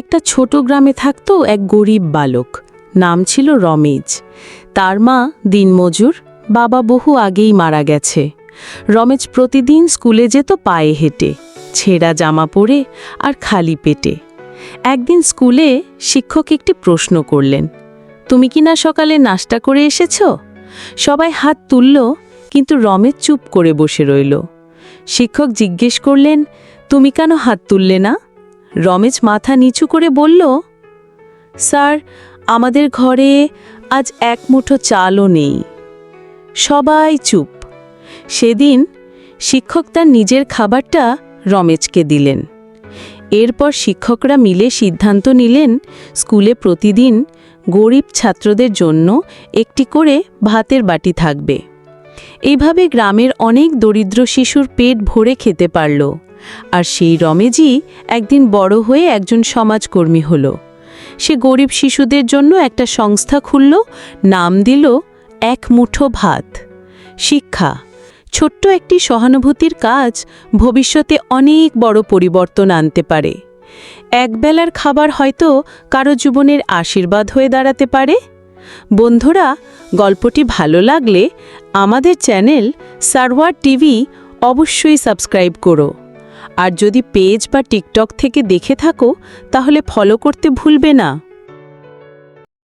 একটা ছোট গ্রামে থাকতো এক গরিব বালক। নাম ছিল রমেজ। তার মা দিনমজুর, বাবা বহু আগেই মারা গেছে। রমেজ প্রতিদিন স্কুলে যেত পায়ে হেঁটে, ছেঁড়া জামা পরে আর খালি পেটে। একদিন স্কুলে শিক্ষক একটি প্রশ্ন করলেন, তুমি কি না সকালে নাস্তা করে এসেছ? সবাই হাত তুলল, কিন্তু রমেজ চুপ করে বসে রইল। শিক্ষক জিজ্ঞেস করলেন, তুমি কেন হাত তুললে না? রমেশ মাথা নিচু করে বলল, স্যার, আমাদের ঘরে আজ এক মুঠো চালও নেই। সবাই চুপ। সেদিন শিক্ষক তার নিজের খাবারটা রমেশকে দিলেন। এরপর শিক্ষকরা মিলে সিদ্ধান্ত নিলেন, স্কুলে প্রতিদিন গরিব ছাত্রদের জন্য একটি করে ভাতের বাটি থাকবে। এইভাবে গ্রামের অনেক দরিদ্র শিশুর পেট ভরে খেতে পারল। আর সেই রমেজই একদিন বড় হয়ে একজন সমাজকর্মী হল। সে গরিব শিশুদের জন্য একটা সংস্থা খুলল, নাম দিল এক মুঠো ভাত। শিক্ষা, ছোট্ট একটি সহানুভূতির কাজ ভবিষ্যতে অনেক বড় পরিবর্তন আনতে পারে। একবেলার খাবার হয়তো কারও জীবনের আশীর্বাদ হয়ে দাঁড়াতে পারে। বন্ধুরা, গল্পটি ভালো লাগলে আমাদের চ্যানেল সারওয়ার টিভি অবশ্যই সাবস্ক্রাইব করো। আর যদি পেজ বা টিকটক থেকে দেখে থাকো তাহলে ফলো করতে ভুলবে না।